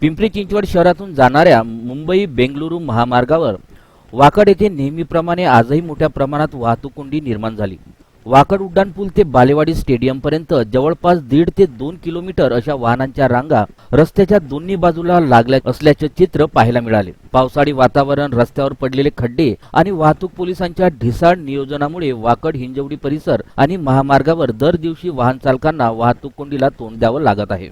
पिंपरी चिंचवड शहरातून जाणाऱ्या मुंबई बेंगलुरू महामार्गावर वाकड येथे नेहमीप्रमाणे आजही मोठ्या प्रमाणात वाहतूक कोंडी निर्माण झाली. वाकड उड्डाणपूल ते बालेवाडी स्टेडियमपर्यंत जवळपास दीड ते दोन किलोमीटर अशा वाहनांच्या रांगा रस्त्याच्या दोन्ही बाजूला लागल्या असल्याचे चित्र पाहायला मिळाले. पावसाळी वातावरण रस्त्यावर पडलेले खड्डे आणि वाहतूक पोलिसांच्या ढिसाळ नियोजनामुळे वाकड हिंजवडी परिसर आणि महामार्गावर दर दिवशी वाहन चालकांना वाहतूक कोंडीला तोंड द्यावं लागत आहे.